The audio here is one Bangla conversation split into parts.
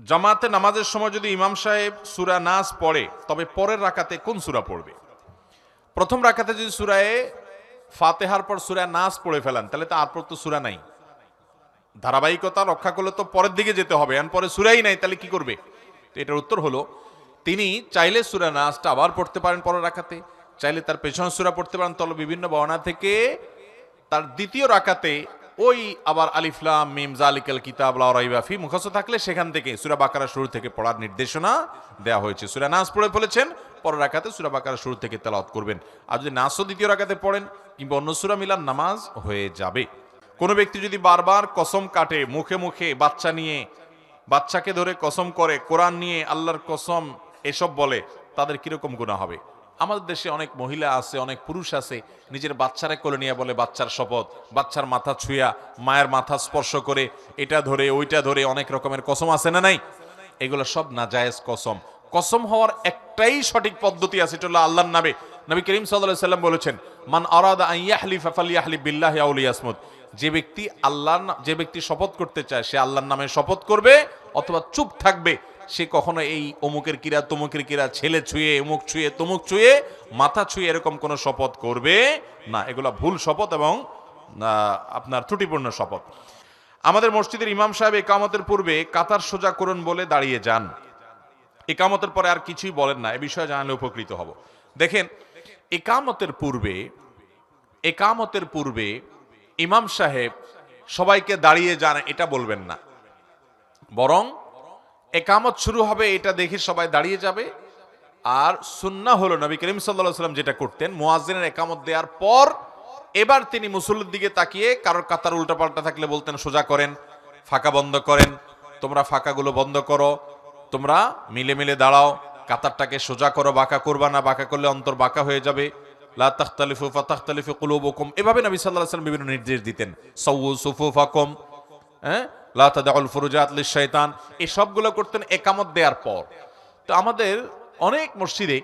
জামাতে নামাজের সময় যদি ইমাম সাহেব সুরা নাস পড়ে, তবে পরের রাকাতে কোন সুরা পড়বে? প্রথম রাকাতে যদি সুরায়ে ফাতেহার পর সুরা নাস পড়ে ফেলান, তাহলে তো আর পর তো সুরা নাই। ধারাবাহিকতা রক্ষা করলে তো পরের দিকে যেতে হবে এন পরে সুরাই নাই, তাহলে কি করবে? তো এটার উত্তর হলো, তিনি চাইলে সুরা নাসটা আবার পড়তে পারেন পরের রাখাতে চাইলে তার পেছনে সুরা পড়তে পারেন। তবে বিভিন্ন বর্ণা থেকে তার দ্বিতীয় রাকাতে ওই আবার আলিফলাম মিম জালিকাল কিতাব লা রাইবা ফি মুখস্থ থাকলে সেখান থেকে সুরা বাকারা শুরু থেকে পড়ার নির্দেশনা দেওয়া হয়েছে। সুরা নাস পড়ে ফেলেছেন, পরের রাকাতে সুরা বাকারা শুরু থেকে তেলাওয়াত করবেন। আর যদি নাসও দ্বিতীয় রাকাতে পড়েন, কিংবা অন্য সুরা মিলান, নামাজ হয়ে যাবে। কোনো ব্যক্তি যদি বারবার কসম কাটে, মুখে মুখে বাচ্চা নিয়ে, বাচ্চাকে ধরে কসম করে, কোরআন নিয়ে আল্লাহর কসম এসব বলে, তাদের কীরকম গুণা হবে? আমাদের দেশে অনেক মহিলা আছে, অনেক পুরুষ আছে, নিজের বাচ্চারা কোলে নিয়ে বলে বাচ্চার শপথ, বাচ্চার মাথা ছুঁয়া, মায়ের মাথা স্পর্শ করে এটা ধরে, ওইটা ধরে অনেক রকমের কসম আছে না নাই? এগুলো সব নাজায়েজ কসম। কসম হওয়ার একটাই সঠিক পদ্ধতি আছে, এটা হলো আল্লাহর নামে। নবী করিম সাল্লাল্লাহু সাল্লাম বলেছেন, মান আরাদা আন ইয়াহলিফা ফালইয়াহলিফ বিল্লাহি আও লিয়াসমুত। যে ব্যক্তি আল্লাহর যে ব্যক্তি শপথ করতে চায়, সে আল্লাহর নামে শপথ করবে অথবা চুপ থাকবে, সে কখনো এই অমুকের কিরা তমুকের কিরা ছেলে ছুঁয়ে, অমুক ছুঁয়ে, তমুক ছুঁয়ে, মাথা ছুঁয়ে এরকম কোনো শপথ করবে? না, এগুলা ভুল শপথ এবং আপনার ত্রুটিপূর্ণ শপথ। আমাদের মসজিদের ইমাম সাহেব একামতের পূর্বে কাতার সোজা করুন বলে দাঁড়িয়ে যান। একামতের পরে আর কিছুই বলেন না, এ বিষয়ে জানালে উপকৃত হব। দেখেন, একামতের পূর্বে একামতের পূর্বে ইমাম সাহেব সবাইকে দাঁড়িয়ে যান, এটা বলবেন না। বরং একামত শুরু হবে, এটা দেখে সবাই দাঁড়িয়ে যাবে। আর সুন্না হলো নবী করিম সাল্লাহ সাল্লাম যেটা করতেন, মুয়াজ্জিনের একামত দেওয়ার পর এবার তিনি মুসল্লির দিকে তাকিয়ে কারোর কাতার উল্টাপাল্টা থাকলে বলতেন, সোজা করেন, ফাঁকা বন্ধ করেন, তোমরা ফাঁকাগুলো বন্ধ করো, তোমরা মিলে মিলে দাঁড়াও, কাতারটাকে সোজা করো, বাঁকা করবা না, বাঁকা করলে অন্তর বাঁকা হয়ে যাবে। লা তাখতালিফু ফাতাখতালিফু এভাবে নবী ওয়াসাল্লাম বিভিন্ন নির্দেশ দিতেন। সাউ সুফুফাকুম। হ্যাঁ? লা তাদাউল ফুরুজাত করতেন একামত দেওয়ার পর। তো আমাদের অনেক মসজিদে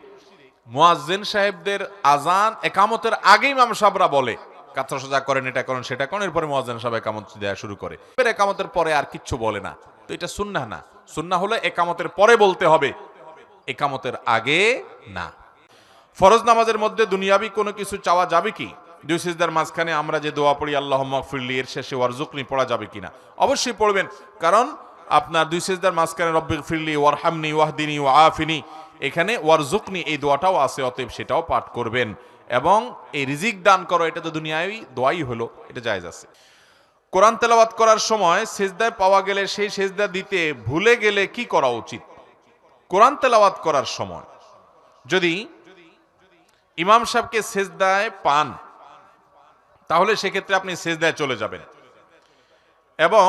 মুয়াজ্জিন সাহেবদের আজান একামতের আগেই ইমাম সাহেবরা বলে, কাতরা সোজা করেন, এটা করেন, সেটা করেন, এরপরে মুয়াজ্জিন সাহেব একামত দেওয়া শুরু করে। একামতের পরে আর কিচ্ছু বলে না। তো এটা সুন্নাহ না। সুন্নাহ হলে একামতের পরে বলতে হবে। একামতের আগে না। ফরজ নামাজের মধ্যে দুনিয়াবি কোনো কিছু চাওয়া যাবে কি? দুই সিজদার মাঝখানে আমরা যে দোয়া পড়ি আল্লাহ ফিরলি এর শেষে ওয়ারজুকনি পড়া যাবে কিনা? অবশ্যই পড়বেন, কারণ আপনার দুই সিজদার মাঝখানে রব্বিক ফিরলি ওয়ারহামনি, ওয়াহদিনী ওয়া আফিনি এখানে ওয়ারজুকনি এই দোয়াটাও আছে, অতএব সেটাও পাঠ করবেন। এবং এই রিজিক দান করো, এটা তো দুনিয়ায় দোয়াই হলো, এটা জায়েজ আছে। কোরআন তেলাওয়াত করার সময় সেজদায় পাওয়া গেলে, সেই সেজদা দিতে ভুলে গেলে কি করা উচিত? কোরআন তেলাওয়াত করার সময় যদি ইমাম সাহেবকে সেজদায় পান তাহলে সেক্ষেত্রে আপনি সেজদায় চলে যাবেন। এবং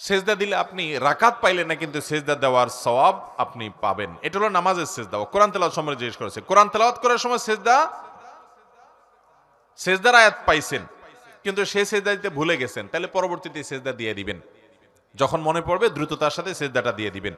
সেজদা দিলে আপনি রাকাত পাইলেন না, কিন্তু সেজদা দেওয়ার সওয়াব আপনি পাবেন। এটা হলো নামাজের সেজদা। ও কোরআন তেলাওয়াত সময় জিজ্ঞেস করেছে। কোরআন তেলাওয়াত করার সময় সেজদা সেজদার আয়াত পাইছেন, কিন্তু সে সেজদা দিতে ভুলে গেছেন। তাহলে পরবর্তীতে সেজদা দিয়ে দিবেন। যখন মনে পড়বে দ্রুততার সাথে সেজদাটা দিয়ে দিবেন।